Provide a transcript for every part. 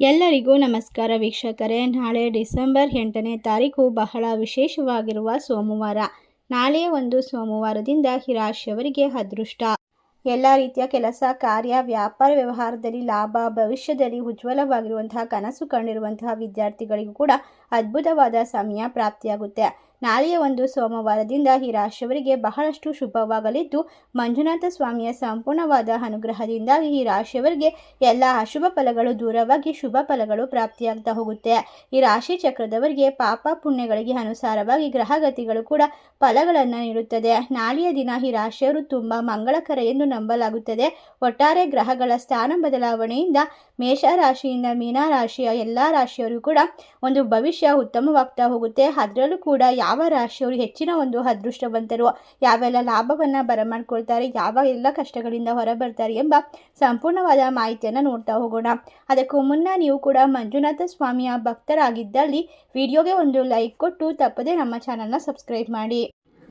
ಎಲ್ಲರಿಗೂ ನಮಸ್ಕಾರ ವೀಕ್ಷಕರೇ. ನಾಳೆ ಡಿಸೆಂಬರ್ ಎಂಟನೇ ತಾರೀಕು ಬಹಳ ವಿಶೇಷವಾಗಿರುವ ಸೋಮವಾರ. ನಾಳೆ ಒಂದು ಸೋಮವಾರದಿಂದ ಹಿರಾಶಿಯವರಿಗೆ ರಾಶಿಯವರಿಗೆ ಅದೃಷ್ಟ. ಎಲ್ಲ ರೀತಿಯ ಕೆಲಸ, ಕಾರ್ಯ, ವ್ಯಾಪಾರ ವ್ಯವಹಾರದಲ್ಲಿ ಲಾಭ, ಭವಿಷ್ಯದಲ್ಲಿ ಉಜ್ವಲವಾಗಿರುವಂತಹ ಕನಸು ಕಂಡಿರುವಂತಹ ವಿದ್ಯಾರ್ಥಿಗಳಿಗೂ ಕೂಡ ಅದ್ಭುತವಾದ ಸಮಯ ಪ್ರಾಪ್ತಿಯಾಗುತ್ತೆ. ನಾಳೆಯ ಒಂದು ಸೋಮವಾರದಿಂದ ಈ ರಾಶಿಯವರಿಗೆ ಬಹಳಷ್ಟು ಶುಭವಾಗಲಿದ್ದು, ಮಂಜುನಾಥ ಸ್ವಾಮಿಯ ಸಂಪೂರ್ಣವಾದ ಅನುಗ್ರಹದಿಂದಾಗಿ ಈ ರಾಶಿಯವರಿಗೆ ಎಲ್ಲ ಅಶುಭ ಫಲಗಳು ದೂರವಾಗಿ ಶುಭ ಫಲಗಳು ಪ್ರಾಪ್ತಿಯಾಗ್ತಾ ಹೋಗುತ್ತೆ. ಈ ರಾಶಿ ಚಕ್ರದವರಿಗೆ ಪಾಪ ಪುಣ್ಯಗಳಿಗೆ ಅನುಸಾರವಾಗಿ ಗ್ರಹಗತಿಗಳು ಕೂಡ ಫಲಗಳನ್ನು ನೀಡುತ್ತದೆ. ನಾಳೆಯ ದಿನ ಈ ರಾಶಿಯವರು ತುಂಬ ಮಂಗಳಕರ ಎಂದು ನಂಬಲಾಗುತ್ತದೆ. ಒಟ್ಟಾರೆ ಗ್ರಹಗಳ ಸ್ಥಾನ ಬದಲಾವಣೆಯಿಂದ ಮೇಷ ರಾಶಿಯಿಂದ ಮೀನ ರಾಶಿಯ ಎಲ್ಲ ರಾಶಿಯವರು ಕೂಡ ಒಂದು ಭವಿಷ್ಯ ಉತ್ತಮವಾಗ್ತಾ ಹೋಗುತ್ತೆ. ಅದರಲ್ಲೂ ಕೂಡ ಯಾವ ರಾಶಿಯವರು ಹೆಚ್ಚಿನ ಒಂದು ಅದೃಷ್ಟವಂತರು ಯಾವೆಲ್ಲ ಲಾಭವನ್ನು ಬರಮಾಡ್ಕೊಳ್ತಾರೆ, ಯಾವ ಎಲ್ಲ ಕಷ್ಟಗಳಿಂದ ಹೊರಬರ್ತಾರೆ ಎಂಬ ಸಂಪೂರ್ಣವಾದ ಮಾಹಿತಿಯನ್ನು ನೋಡ್ತಾ ಹೋಗೋಣ. ಅದಕ್ಕೂ ಮುನ್ನ ನೀವು ಕೂಡ ಮಂಜುನಾಥ ಸ್ವಾಮಿಯ ಭಕ್ತರಾಗಿದ್ದಲ್ಲಿ ವಿಡಿಯೋಗೆ ಒಂದು ಲೈಕ್ ಕೊಟ್ಟು ತಪ್ಪದೆ ನಮ್ಮ ಚಾನಲ್ನ ಸಬ್ಸ್ಕ್ರೈಬ್ ಮಾಡಿ.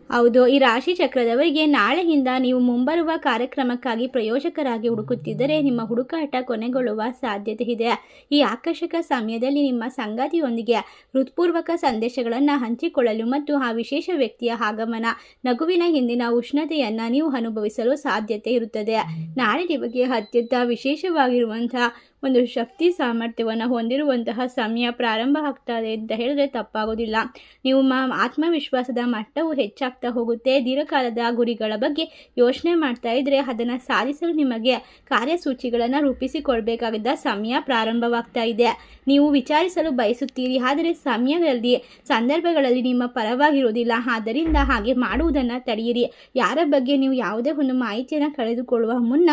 ಹೌದು, ಈ ರಾಶಿ ಚಕ್ರದವರಿಗೆ ನಾಳೆಯಿಂದ ನೀವು ಮುಂಬರುವ ಕಾರ್ಯಕ್ರಮಕ್ಕಾಗಿ ಪ್ರಯೋಜಕರಾಗಿ ಹುಡುಕುತ್ತಿದ್ದರೆ ನಿಮ್ಮ ಹುಡುಕಾಟ ಕೊನೆಗೊಳ್ಳುವ ಸಾಧ್ಯತೆ ಇದೆ. ಈ ಆಕರ್ಷಕ ಸಮಯದಲ್ಲಿ ನಿಮ್ಮ ಸಂಗಾತಿಯೊಂದಿಗೆ ಹೃತ್ಪೂರ್ವಕ ಸಂದೇಶಗಳನ್ನು ಹಂಚಿಕೊಳ್ಳಲು ಮತ್ತು ಆ ವಿಶೇಷ ವ್ಯಕ್ತಿಯ ಆಗಮನ, ನಗುವಿನ ಹಿಂದಿನ ಉಷ್ಣತೆಯನ್ನು ನೀವು ಅನುಭವಿಸಲು ಸಾಧ್ಯತೆ ಇರುತ್ತದೆ. ನಾಳೆ ನಿಮಗೆ ಅತ್ಯಂತ ವಿಶೇಷವಾಗಿರುವಂತಹ ಒಂದು ಶಕ್ತಿ ಸಾಮರ್ಥ್ಯವನ್ನು ಹೊಂದಿರುವಂತಹ ಸಮಯ ಪ್ರಾರಂಭ ಆಗ್ತದೆ ಅಂತ ಹೇಳಿದ್ರೆ ತಪ್ಪಾಗೋದಿಲ್ಲ. ನೀವು ಆತ್ಮವಿಶ್ವಾಸದ ಮಟ್ಟವು ಹೆಚ್ಚಾಗ್ತಾ ಹೋಗುತ್ತೆ. ದೀರ್ಘಕಾಲದ ಗುರಿಗಳ ಬಗ್ಗೆ ಯೋಚನೆ ಮಾಡ್ತಾ ಇದ್ದರೆ ಅದನ್ನು ಸಾಧಿಸಲು ನಿಮಗೆ ಕಾರ್ಯಸೂಚಿಗಳನ್ನು ರೂಪಿಸಿಕೊಳ್ಬೇಕಾಗಿದ್ದ ಸಮಯ ಪ್ರಾರಂಭವಾಗ್ತಾ ಇದೆ. ನೀವು ವಿಚಾರಿಸಲು ಬಯಸುತ್ತೀರಿ, ಆದರೆ ಸಮಯದಲ್ಲಿ, ಸಂದರ್ಭಗಳಲ್ಲಿ ನಿಮ್ಮ ಪರವಾಗಿರುವುದಿಲ್ಲ ಆದ್ದರಿಂದ ಹಾಗೆ ಮಾಡುವುದನ್ನು ತಡೆಯಿರಿ. ಯಾರ ಬಗ್ಗೆ ನೀವು ಯಾವುದೇ ಒಂದು ಮಾಹಿತಿಯನ್ನು ಕಳೆದುಕೊಳ್ಳುವ ಮುನ್ನ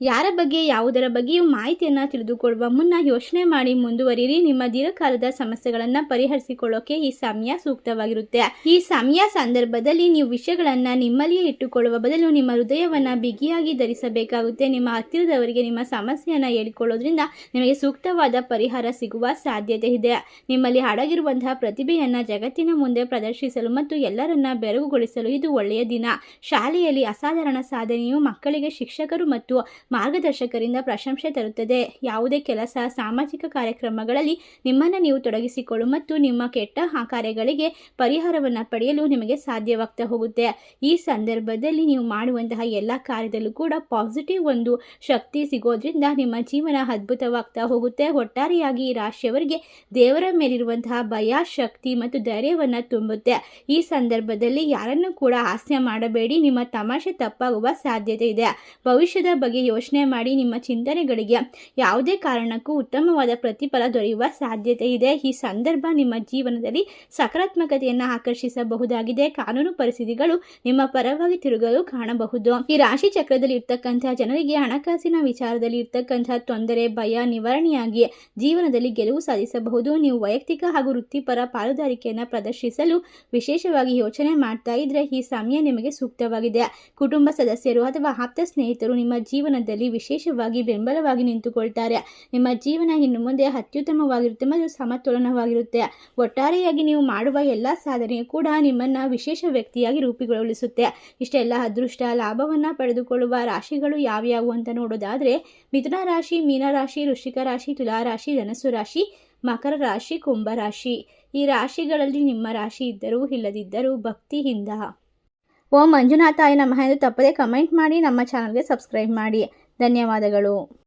ಯಾರ ಬಗ್ಗೆ, ಯಾವುದರ ಬಗ್ಗೆಯೂ ಮಾಹಿತಿಯನ್ನು ತಿಳಿದುಕೊಳ್ಳುವ ಮುನ್ನ ಯೋಚನೆ ಮಾಡಿ ಮುಂದುವರಿಯಿರಿ ನಿಮ್ಮ ದೀರ್ಘಕಾಲದ ಸಮಸ್ಯೆಗಳನ್ನು ಪರಿಹರಿಸಿಕೊಳ್ಳೋಕೆ ಈ ಸಮಯ ಸೂಕ್ತವಾಗಿರುತ್ತೆ. ಈ ಸಮಯ ಸಂದರ್ಭದಲ್ಲಿ ನೀವು ವಿಷಯಗಳನ್ನು ನಿಮ್ಮಲ್ಲಿಯೇ ಇಟ್ಟುಕೊಳ್ಳುವ ಬದಲು ನಿಮ್ಮ ಹೃದಯವನ್ನು ಬಿಗಿಯಾಗಿ ಧರಿಸಬೇಕಾಗುತ್ತೆ. ನಿಮ್ಮ ಹತ್ತಿರದವರಿಗೆ ನಿಮ್ಮ ಸಮಸ್ಯೆಯನ್ನು ಹೇಳಿಕೊಳ್ಳೋದ್ರಿಂದ ನಿಮಗೆ ಸೂಕ್ತವಾದ ಪರಿಹಾರ ಸಿಗುವ ಸಾಧ್ಯತೆ ಇದೆ. ನಿಮ್ಮಲ್ಲಿ ಅಡಗಿರುವಂತಹ ಪ್ರತಿಭೆಯನ್ನು ಜಗತ್ತಿನ ಮುಂದೆ ಪ್ರದರ್ಶಿಸಲು ಮತ್ತು ಎಲ್ಲರನ್ನ ಬೆರಗುಗೊಳಿಸಲು ಇದು ಒಳ್ಳೆಯ ದಿನ. ಶಾಲೆಯಲ್ಲಿ ಅಸಾಧಾರಣ ಸಾಧನೆಯು ಮಕ್ಕಳಿಗೆ ಶಿಕ್ಷಕರು ಮತ್ತು ಮಾರ್ಗದರ್ಶಕರಿಂದ ಪ್ರಶಂಸೆ ತರುತ್ತದೆ. ಯಾವುದೇ ಕೆಲಸ, ಸಾಮಾಜಿಕ ಕಾರ್ಯಕ್ರಮಗಳಲ್ಲಿ ನಿಮ್ಮನ್ನು ನೀವು ತೊಡಗಿಸಿಕೊಳ್ಳು ಮತ್ತು ನಿಮ್ಮ ಕೆಟ್ಟ ಕಾರ್ಯಗಳಿಗೆ ಪರಿಹಾರವನ್ನು ಪಡೆಯಲು ನಿಮಗೆ ಸಾಧ್ಯವಾಗ್ತಾ ಹೋಗುತ್ತೆ. ಈ ಸಂದರ್ಭದಲ್ಲಿ ನೀವು ಮಾಡುವಂತಹ ಎಲ್ಲ ಕಾರ್ಯದಲ್ಲೂ ಕೂಡ ಪಾಸಿಟಿವ್ ಒಂದು ಶಕ್ತಿ ಸಿಗೋದ್ರಿಂದ ನಿಮ್ಮ ಜೀವನ ಅದ್ಭುತವಾಗ್ತಾ ಹೋಗುತ್ತೆ. ಒಟ್ಟಾರೆಯಾಗಿ ಈ ರಾಶಿಯವರಿಗೆ ದೇವರ ಮೇಲಿರುವಂತಹ ಭಯ, ಶಕ್ತಿ ಮತ್ತು ಧೈರ್ಯವನ್ನು ತುಂಬುತ್ತೆ. ಈ ಸಂದರ್ಭದಲ್ಲಿ ಯಾರನ್ನು ಕೂಡ ಹಾಸ್ಯ ಮಾಡಬೇಡಿ. ನಿಮ್ಮ ತಮಾಷೆ ತಪ್ಪಾಗುವ ಸಾಧ್ಯತೆ ಇದೆ. ಭವಿಷ್ಯದ ಬಗ್ಗೆ ಯೋಚನೆ ಮಾಡಿ ನಿಮ್ಮ ಚಿಂತನೆಗಳಿಗೆ ಯಾವುದೇ ಕಾರಣಕ್ಕೂ ಉತ್ತಮವಾದ ಪ್ರತಿಫಲ ದೊರೆಯುವ ಸಾಧ್ಯತೆ ಇದೆ. ಈ ಸಂದರ್ಭ ನಿಮ್ಮ ಜೀವನದಲ್ಲಿ ಸಕಾರಾತ್ಮಕತೆಯನ್ನು ಆಕರ್ಷಿಸಬಹುದಾಗಿದೆ. ಕಾನೂನು ಪರಿಸ್ಥಿತಿಗಳು ನಿಮ್ಮ ಪರವಾಗಿ ತಿರುಗಲು ಕಾಣಬಹುದು. ಈ ರಾಶಿ ಚಕ್ರದಲ್ಲಿ ಇರ್ತಕ್ಕಂತಹ ಜನರಿಗೆ ಹಣಕಾಸಿನ ವಿಚಾರದಲ್ಲಿ ಇರ್ತಕ್ಕಂತಹ ತೊಂದರೆ, ಭಯ, ನಿವಾರಣೆಯಾಗಿ ಜೀವನದಲ್ಲಿ ಗೆಲುವು ಸಾಧಿಸಬಹುದು. ನೀವು ವೈಯಕ್ತಿಕ ಹಾಗೂ ವೃತ್ತಿಪರ ಪಾಲುದಾರಿಕೆಯನ್ನು ಪ್ರದರ್ಶಿಸಲು ವಿಶೇಷವಾಗಿ ಯೋಚನೆ ಮಾಡ್ತಾ ಇದ್ರೆ ಈ ಸಮಯ ನಿಮಗೆ ಸೂಕ್ತವಾಗಿದೆ. ಕುಟುಂಬ ಸದಸ್ಯರು ಅಥವಾ ಆಪ್ತ ಸ್ನೇಹಿತರು ನಿಮ್ಮ ಜೀವನದಲ್ಲಿ ವಿಶೇಷವಾಗಿ ಬೆಂಬಲವಾಗಿ ನಿಂತುಕೊಳ್ತಾರೆ. ನಿಮ್ಮ ಜೀವನ ಇನ್ನು ಮುಂದೆ ಅತ್ಯುತ್ತಮವಾಗಿರುತ್ತೆ ಮತ್ತು ಸಮತೋಲನವಾಗಿರುತ್ತೆ. ಒಟ್ಟಾರೆಯಾಗಿ ನೀವು ಮಾಡುವ ಎಲ್ಲ ಸಾಧನೆಯು ಕೂಡ ನಿಮ್ಮನ್ನ ವಿಶೇಷ ವ್ಯಕ್ತಿಯಾಗಿ ರೂಪುಗೊಳಿಸುತ್ತೆ. ಇಷ್ಟೆಲ್ಲ ಅದೃಷ್ಟ, ಲಾಭವನ್ನು ಪಡೆದುಕೊಳ್ಳುವ ರಾಶಿಗಳು ಯಾವ್ಯಾವು ಅಂತ ನೋಡೋದಾದ್ರೆ, ಮಿಥುನ ರಾಶಿ ಮೀನರಾಶಿ ವೃಶ್ಚಿಕ ರಾಶಿ ತುಲಾರಾಶಿ ಧನಸ್ಸು ರಾಶಿ, ಮಕರ ರಾಶಿ ಕುಂಭರಾಶಿ ಈ ರಾಶಿಗಳಲ್ಲಿ ನಿಮ್ಮ ರಾಶಿ ಇದ್ದರೂ ಇಲ್ಲದಿದ್ದರೂ ಭಕ್ತಿಯಿಂದ ಓಂ ಮಂಜುನಾಥಾಯ ನಮಃ ಎಂದು ತಪ್ಪದೇ ಕಮೆಂಟ್ ಮಾಡಿ, ನಮ್ಮ ಚಾನಲ್ಗೆ ಸಬ್ಸ್ಕ್ರೈಬ್ ಮಾಡಿ. ಧನ್ಯವಾದಗಳು.